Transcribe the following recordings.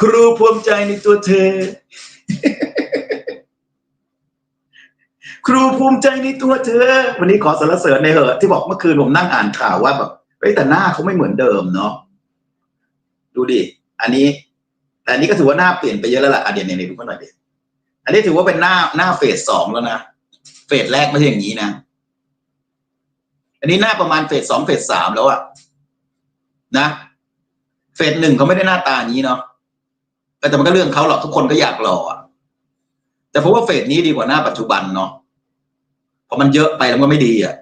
ครูภูมิใจในตัวเธอ ครูภูมิใจในตัวเธอ วันนี้ขอสรรเสริญในเหอะที่บอกเมื่อคืนผมนั่งอ่านข่าวว่าแบบเฮ้ยแต่หน้าเขาไม่เหมือนเดิมเนาะดูดิอันนี้ แต่อันนี้ก็ถือว่าหน้าเปลี่ยนไปเยอะแล้วล่ะอะเดี๋ยวเนี่ยดูกันหน่อยดิอันนี้ถือว่าเป็นหน้าหน้าเฟสสองแล้วนะเฟสแรกไม่ใช่อย่างนี้นะอันนี้หน้าประมาณเฟสสองเฟสสามแล้วอะนะเฟสหนึ่งเขาไม่ได้หน้าตาอย่างนี้เนาะ แต่มันก็เรื่องเขาหรอกทุกคนก็อยากหล่อแต่ผมว่าเฟสนี้ดีกว่าหน้าปัจจุบันเนาะเพราะมันเยอะไปแล้วก็ไม่ดีอะ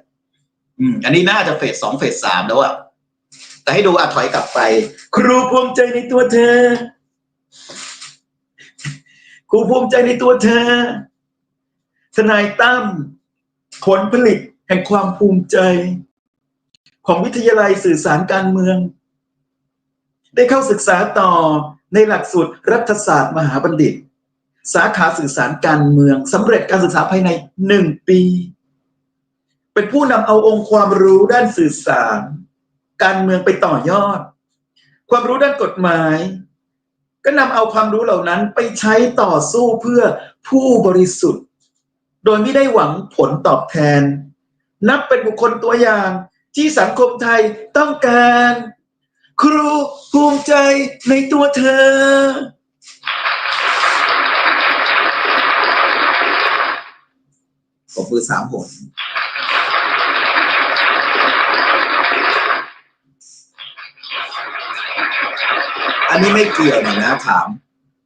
อืม อันนี้น่าจะเฟสสองเฟสสามแล้วอะแต่ให้ดูอะถอยกลับไป ครูภูมิใจในตัวเธอ ครูภูมิใจในตัวเธอ ทนายตั้มผลผลิตแห่งความภูมิใจ ของวิทยาลัยสื่อสารการเมือง ได้เข้าศึกษาต่อ ในหลักสูตรรัฐศาสตร์มหาบัณฑิต สาขาสื่อสารการเมืองสำเร็จการศึกษาภายในหนึ่งปี เป็นผู้นำเอาองค์ความรู้ด้านสื่อสาร การเมืองไปต่อยอด ความรู้ด้านกฎหมาย ก็นำเอาความรู้เหล่านั้นไปใช้ต่อสู้เพื่อผู้บริสุทธิ์ โดยไม่ได้หวังผลตอบแทน นับเป็นบุคคลตัวอย่างที่สังคมไทยต้องการ ครูภูมิใจในตัวเธอ ผมมือสามผลอันนี้ไม่เกี่ยวหน่อยนะถาม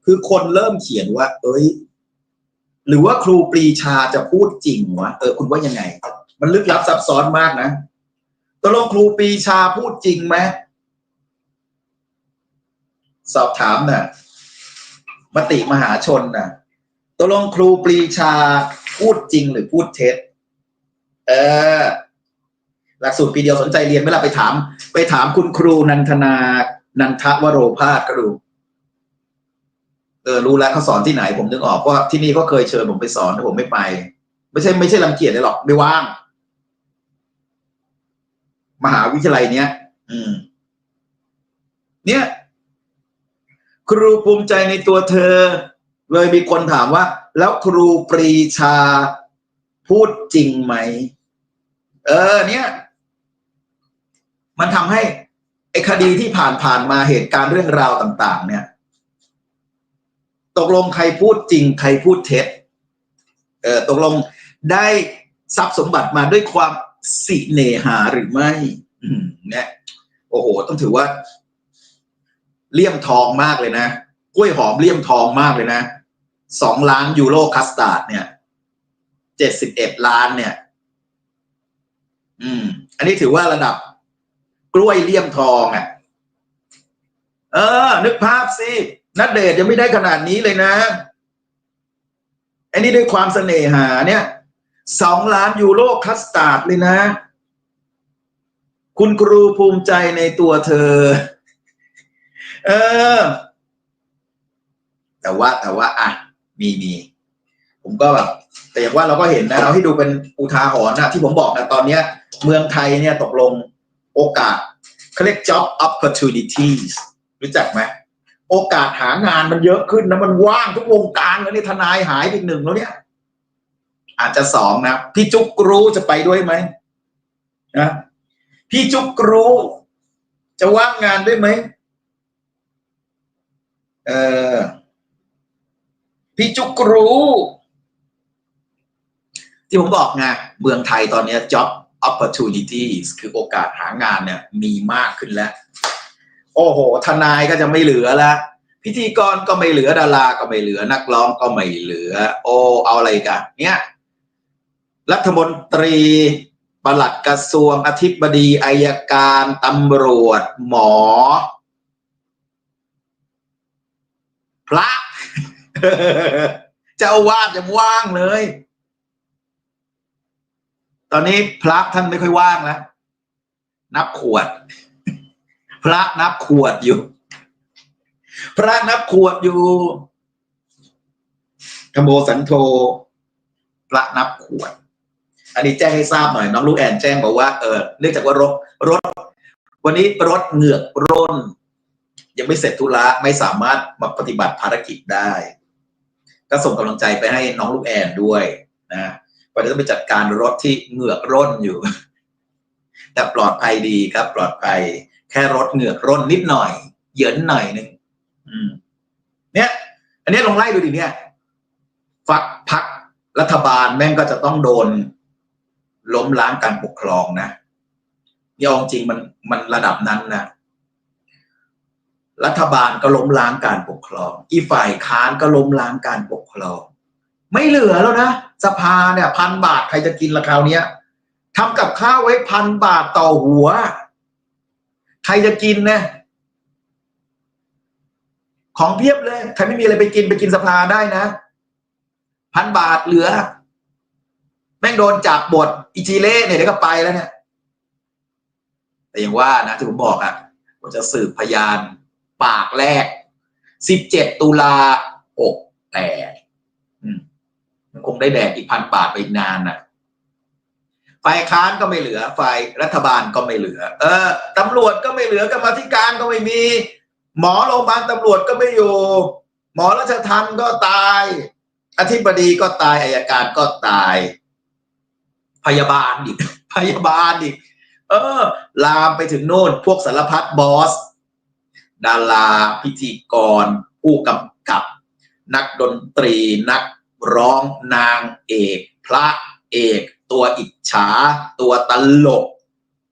คือคนเริ่มเขียนว่า เอ้ย หรือว่าครูปรีชาจะพูดจริงวะเออคุณว่ายังไง มันลึกลับซับซ้อนมากนะตกลงครูปรีชาพูดจริงไหม สอบถามนะ่ะมติมหาชนนะ่ะตกลงครูปรีชาพูดจริงหรือพูดเท็จ เออ หลักสูตรปีเดียวสนใจเรียนไหม่ล่ะไปถาม ไปถามคุณครูนันทนา นันทวโรภาสก็รู้เออรู้แล้วเขาสอนที่ไหนผมนึกออกเพราะที่นี่เขาเคยเชิญผมไปสอนแต่ผมไม่ไป ไม่ใช่ไม่ใช่รังเกียจเลยหรอกไม่ว่าง มหาวิทยาลัยเนี้ย อืม เนี่ย ครูภูมิใจในตัวเธอ เลยมีคนถามว่า แล้วครูปรีชาพูดจริงไหม เออ เนี่ย มันทำให้ไอ้คดีที่ผ่านผ่านมาเหตุการณ์เรื่องราวต่าง ๆ เนี่ย ตกลงใครพูดจริง ใครพูดเท็จ เออตกลงได้ทรัพย์สมบัติมาด้วยความสิเนหาหรือไม่เนี่ยโอ้โห ต้องถือว่า เลี่ยมทองมากเลยนะกล้วยหอมเลี่ยมทองมากเลยนะสองล้านยูโรคัสตาร์ดเนี่ยเจ็ดสิบเอ็ดล้านเนี่ย อืม อันนี้ถือว่าระดับ กล้วยเลี่ยมทองอะ เออ นึกภาพสินัดเดทยังไม่ได้ขนาดนี้เลยนะอันนี้ด้วยความเสน่หาเนี่ยสองล้านยูโรคัสตาร์ดเลยนะ คุณครูภูมิใจในตัวเธอ เออ แต่ว่าแต่ว่า อะ มีมีผมก็แบบแต่อย่างว่าเราก็เห็นนะเราให้ดูเป็นอุทาหรณ์นะที่ผมบอกนะตอนเนี้ย เมืองไทยเนี่ยตกลงโอกาสเขาเรียก job opportunities รู้จักไหมโอกาสหางานมันเยอะขึ้นนะมันว่างทุกวงการแล้วนี่ทนายหายไปหนึ่งแล้วเนี่ย อาจจะสองนะพี่จุกรู้จะไปด้วยไหมนะพี่จุกรู้ จะว่างงานด้วยไหม เออพี่จุกรู้ ที่ผมบอกไงเมืองไทยตอนนี้ job opportunities คือโอกาสหางานเนี่ย มีมากขึ้นแล้ว โอ้โห ทนายก็จะไม่เหลือแล้ว พิธีกรก็ไม่เหลือดาราก็ไม่เหลือนักร้องก็ไม่เหลือ โอ้เอาอะไรกัน เนี่ยรัฐมนตรีปลัดกระทรวงอธิบดีอายการตำรวจ หมอ พระเจ้าวาดยังว่างเลย ตอนนี้พระท่านไม่ค่อยว่างแล้วนับขวด พระนับขวดอยู่ พระนับขวดอยู่ขโมสันโทพระนับขวด อันนี้แจ้งให้ทราบหน่อยน้องลูกแอนแจ้งบอกว่าเออเนื่องจากว่ารถรถ วันนี้รถเหงือกร่น ยังไม่เสร็จธุระไม่สามารถมาปฏิบัติภารกิจได้ ก็ส่งกำลังใจไปให้น้องลูกแอนด้วยนะก็จะต้องไปจัดการรถที่เหงือกร่นอยู่ แต่ปลอดภัยดีครับ ปลอดภัย แค่รถเหงือกร่นนิดหน่อย เหยินหน่อยหนึ่งอืม เนี่ย อันนี้ลองไล่ดูดิเนี่ยฝักพักรัฐบาลแม่งก็จะต้องโดน ล้มล้างการปกครองนะยองจริงมันมันระดับนั้นนะ รัฐบาลก็ล้มล้างการปกครอง อีฝ่ายค้านก็ล้มล้างการปกครอง ไม่เหลือแล้วนะ สภาเนี่ยพันบาทใครจะกินละคราวเนี้ยทำกับข้าวไว้พันบาทต่อหัว ใครจะกินเนี่ยของเพียบเลยใครไม่มีอะไรไปกินไปกินสภาได้นะ พันบาทเหลือ แม่งโดนจับบทอิจิเล่เนี่ยเดี๋ยวก็ไปแล้วเนี่ย แต่อย่างว่านะที่ผมบอกอะ่ะผมจะสืบพยาน ปากแรก สิบเจ็ดตุลาอกแตกมันคงได้แดกอีกพันบาทไปอีกนานน่ะ ฝ่ายค้านก็ไม่เหลือ ฝ่ายรัฐบาลก็ไม่เหลือ เออตำรวจก็ไม่เหลือกรรมธิการก็ไม่มี หมอโรงพยาบาลตำรวจก็ไม่อยู่ หมอราชทัณฑ์ก็ตาย อธิบดีก็ตายอายการก็ตาย พยาบาลอีก พยาบาลอีก เออ ลามไปถึงโน่น พวกสารพัดบอส ดาราพิธีกร ผู้กำกับ นักดนตรี นักร้องนางเอก พระเอก ตัวอิจฉา ตัวตลก